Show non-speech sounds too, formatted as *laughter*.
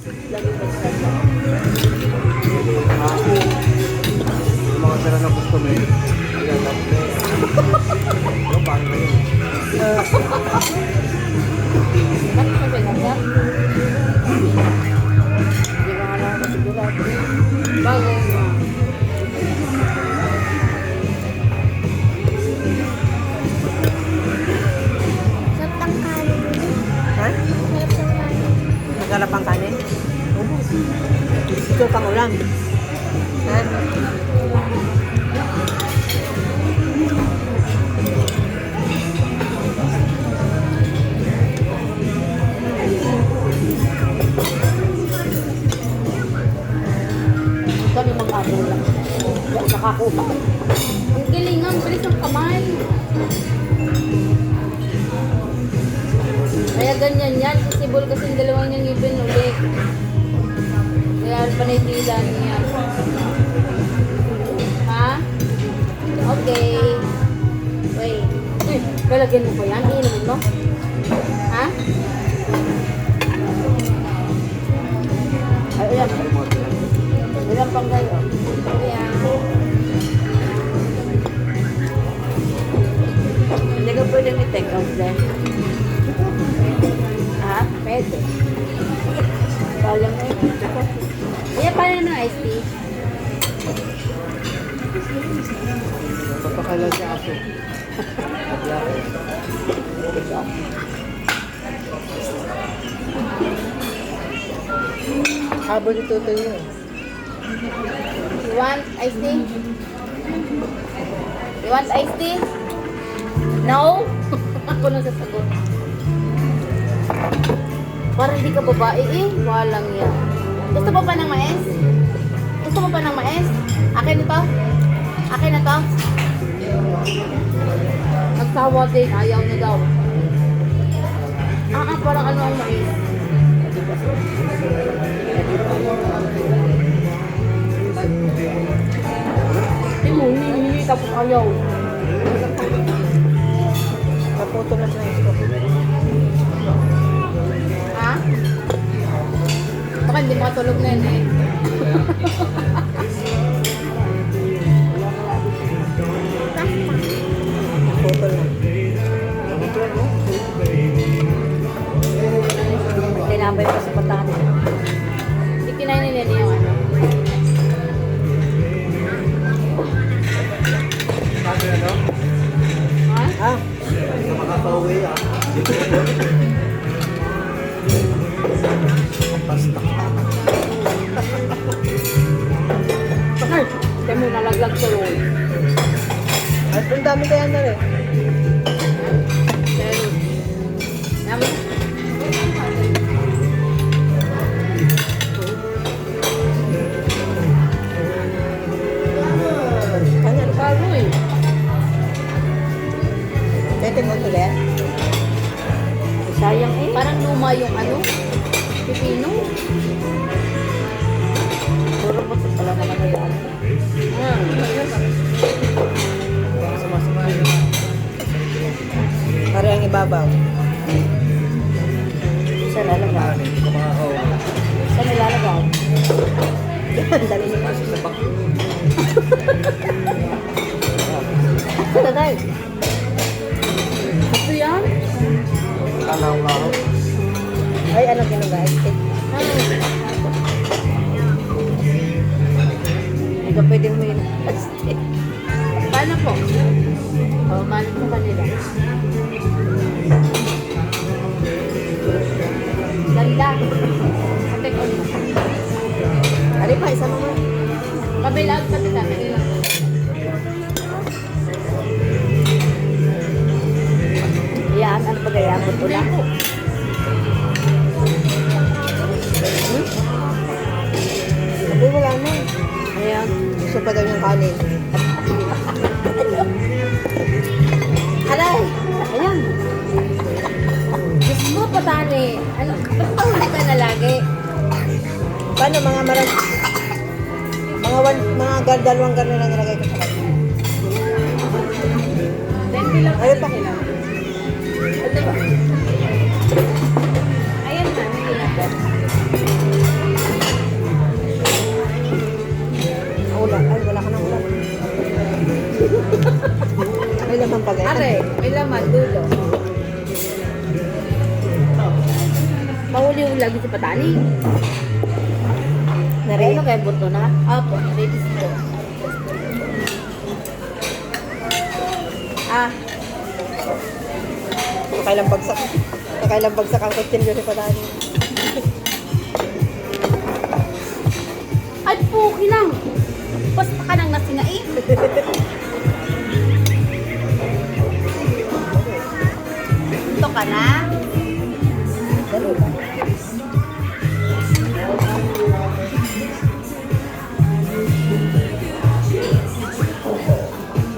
mga tira na customer. Ano, na yun? Bakit ka pinagda? Ha? Kami mag-abulan. Nakakuha. Ang galing ang bilis ng kamay. Kaya ganyan yan. Sisibol kasi yung dalawang niyang ngipin. Kaya panitilan niya. Ha? Okay. Wait. Eh, lalagyan mo pa yan? Iinumin mo? Ha? Ay, ayan. Ilan pang kayo? Ayan. Hindi ka pwede may take out din. Aso. Habol ito yun. You want iced tea? You want iced tea? No? Ako na sasagot. Parang hindi ka babae eh. Walang yan. Gusto mo pa ng mais? Gusto mo pa ng mais? Akin ito? Akin na to? Nagsawa din. Ayaw na daw. Ah, ah, parang ano ang mais? Hindi mo, hinihingi tapos ayaw. Naputo na siya yung. Ha? Baka hindi makatulog na yun eh. *laughs* Makakauwi ah. Basta. Kaya mo nalaglag sa roll. at ang dami kaya na rin. Pero, namin. Tete mo tuloy. Sayang eh. Parang luma yung ano. Pipino. Puro po pala naman na yan. Hmm. Sumasama yun. Pare ang ibabaw. Saan lalagaw? Saan nilalagaw? Yan, dali niyo pa. Sa bak. Saan na Kalaw-law. Ay, ano ginagawa? Hindi ka pwede mo yun. Paano po? Oh, malit mo kanila. Ganda. Ate ko. Ari pa, isa naman. Kabila at pati sa akin. Ano ba kaya? Buto na. Sabi, wala na. Ayan, gusto pa daw yung kanin. Aray! Ayan. Diyos mo, patani. Ano? Ba't ka na lagi? Paano mga marag... Mga, one, mga dalawang garne na nilagay ko sa kanya. Lang Ayun pa. Ayan na, nilagay. Ulan. Wala ka ng ulan. may laman. Are, may laman, dulo. Mahuli yung lagi sa patali. Nari. Ano kaya buto na? Opo, ready sila. Ah, nakailang bagsak. Nakailang bagsak ang kitchen beauty pa tayo. Ay, puki lang. Basta ka nang nasinga eh. Ito ka na. Ganun.